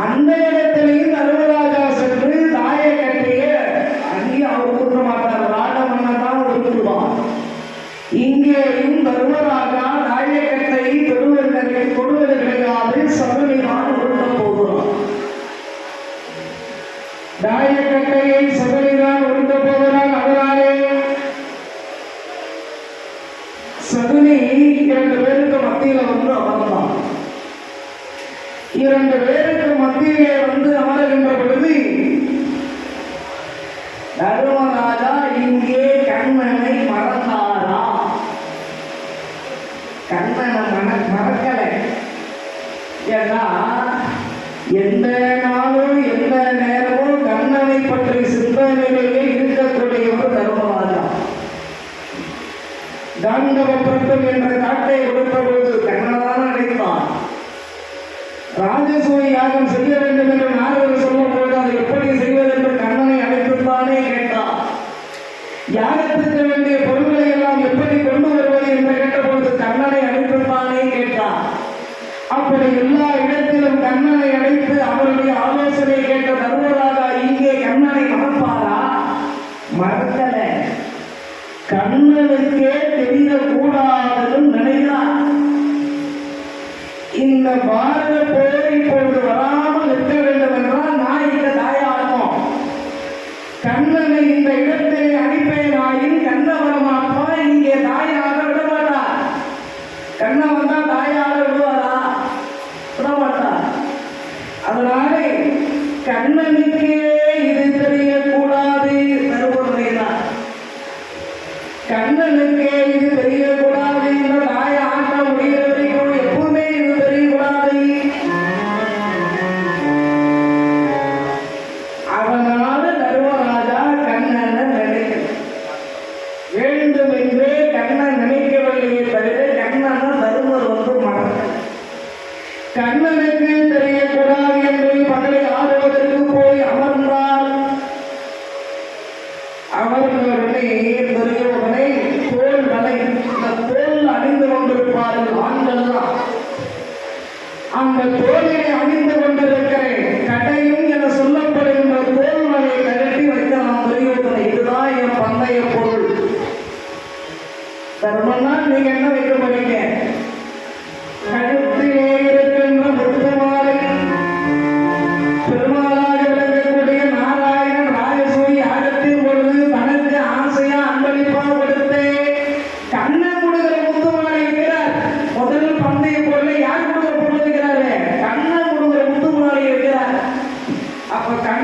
அந்த இடத்திலேயும் தர்மராஜா சென்று தாயை கட்டிய அங்கேயும் அவர் கொடுக்க மாட்டார். ராஜமன்ன தான் ஒதுக்குவான் இங்கேயும் தர்மராஜா நாயகத்தை பெறுவதற்கு கொடுவது கிடையாது சபரிதான் கொடுக்க போகிறான். நாயகத்தையை சபரிதான் கொடுக்க போகிறான் அவராலே. சகுனி இரண்டு பேருக்கு மத்தியில் வந்து அமர்ந்தான். இரண்டு பேர் Dale அப்படி எல்லா இடத்திலும் கண்ணனை அழைத்து அவருடைய ஆலோசனை கேட்ட தருவராக இங்கே கண்ணனை மறப்பாரா மறக்கல. கண்ணனுக்கே தெரியக்கூடாதுன்னு நினைக்கிறார் இந்த பாரத depois a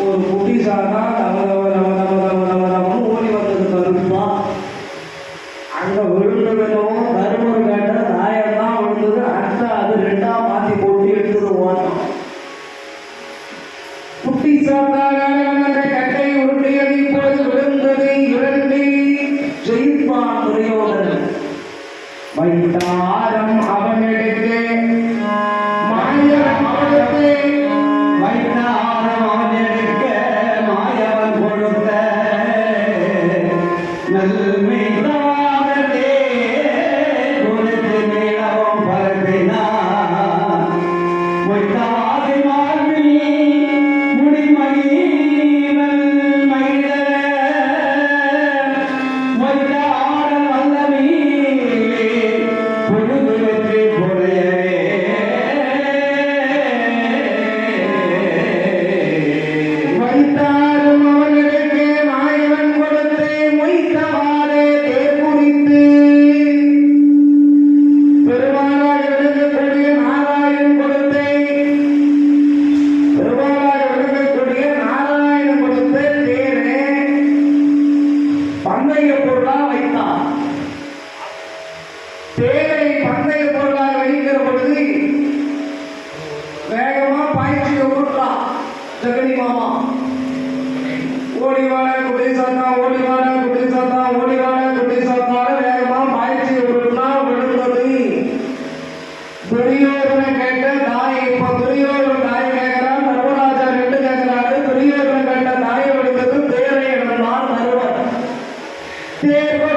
और बूटी ज़्यादा Siervo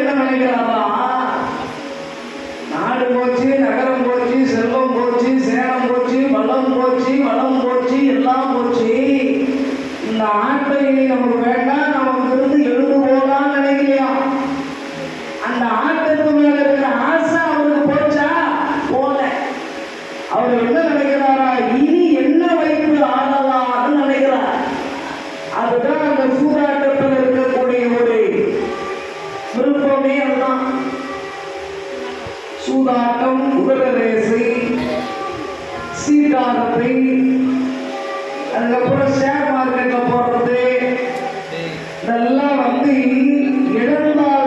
என்ன நினைக்கிறாரா நாடு போச்சு நகரம் போச்சு செல்வம் போச்சு சேலம் போச்சு வளம் போச்சு வளம் போச்சு எல்லாம் போச்சு. இந்த ஆட்டையை நமக்கு வேண்டாம் சீர்காரத்தை அதுக்கப்புறம் ஷேர் மார்க்கெட்டில் போடுறது இதெல்லாம் வந்து இழந்தால்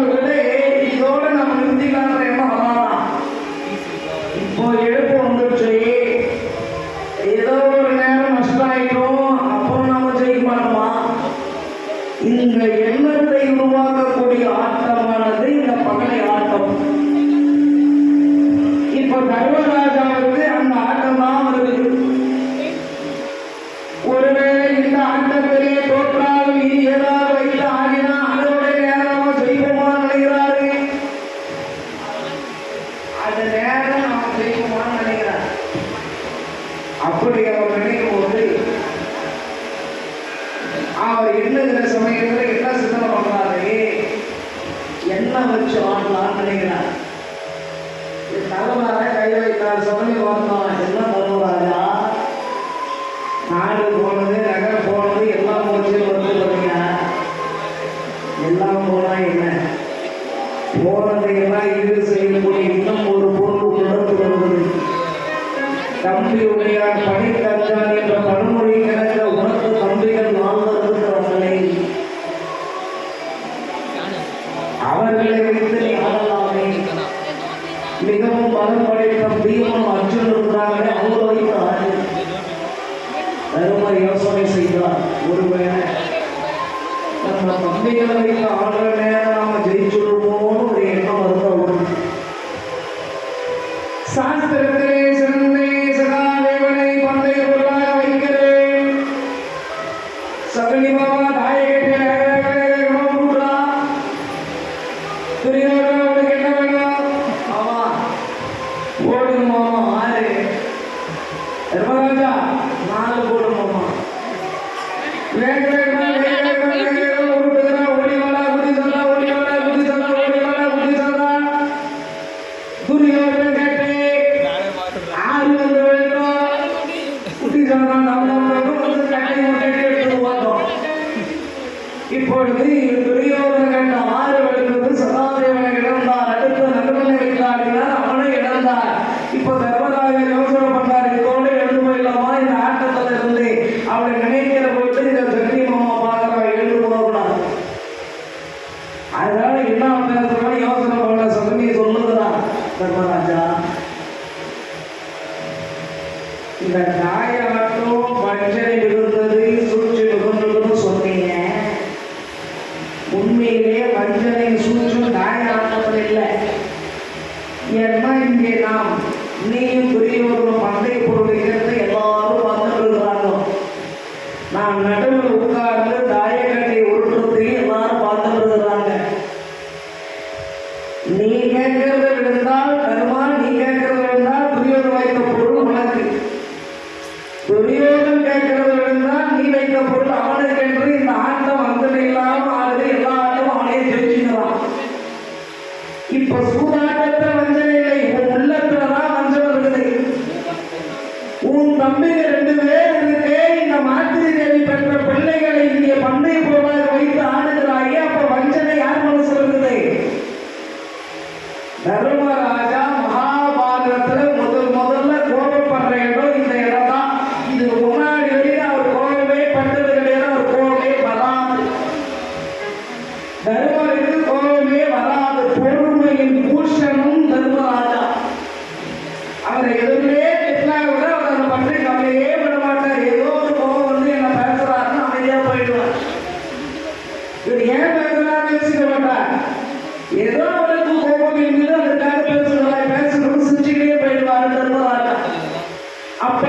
பகுதி உடைய பகை सगली बाबा धाए के ठहरे गए गुरुरा त्रिनगर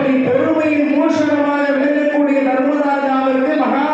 அப்படி பெருமையின் மூஷணமாக விளங்கக்கூடிய தர்மராஜாவிற்கு மகா